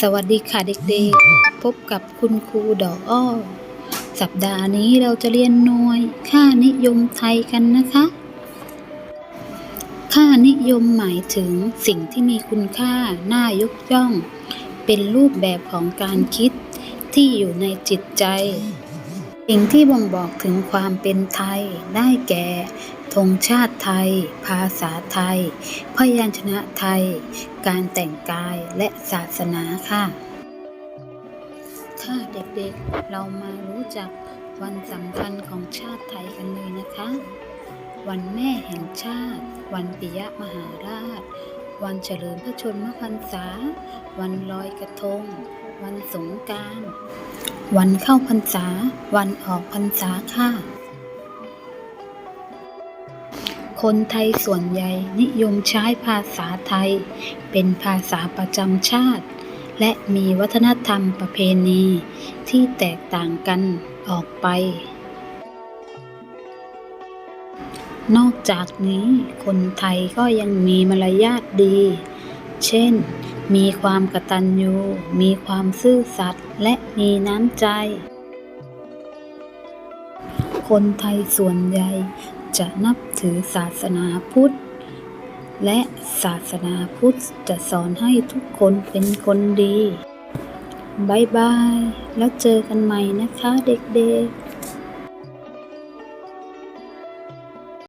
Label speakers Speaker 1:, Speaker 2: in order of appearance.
Speaker 1: สวัสดีค่ะเด็กๆ พบกับคุณครูดอกอ้อ สัปดาห์นี้เราจะเรียนหน่วย ค่านิยมไทยกันนะคะ ค่านิยมหมายถึงสิ่งที่มีคุณค่า น่ายกย่อง เป็นรูปแบบของการคิดที่อยู่ในจิตใจ สิ่งที่บ่งบอกถึงความเป็นไทยได้แก่ ธงชาติไทย ภาษาไทย พยัญชนะไทย การแต่งกายและศาสนาค่ะ ค่ะเด็กๆ เรามารู้จักวันสำคัญของชาติไทยกันเลยนะคะ วันแม่แห่งชาติ วันปิยมหาราช วันเฉลิมพระชนมพรรษา วันลอยกระทง วันสงการ วันเข้าพรรษา วันออกพรรษาค่ะ คนไทยส่วนใหญ่นิยมใช้ภาษาไทย เป็นภาษาประจำชาติ และมีวัฒนธรรมประเพณีที่แตกต่างกันออกไป นอกจากนี้คนไทยก็ยังมีมารยาทดี เช่น มีความกตัญญูมีความซื่อสัตย์และมีน้ำใจคนไทยส่วนใหญ่ จะนับถือศาสนาพุทธ และศาสนาพุทธจะสอนให้ทุกคนเป็นคนดีบายบาย แล้วเจอกันใหม่นะคะเด็กๆ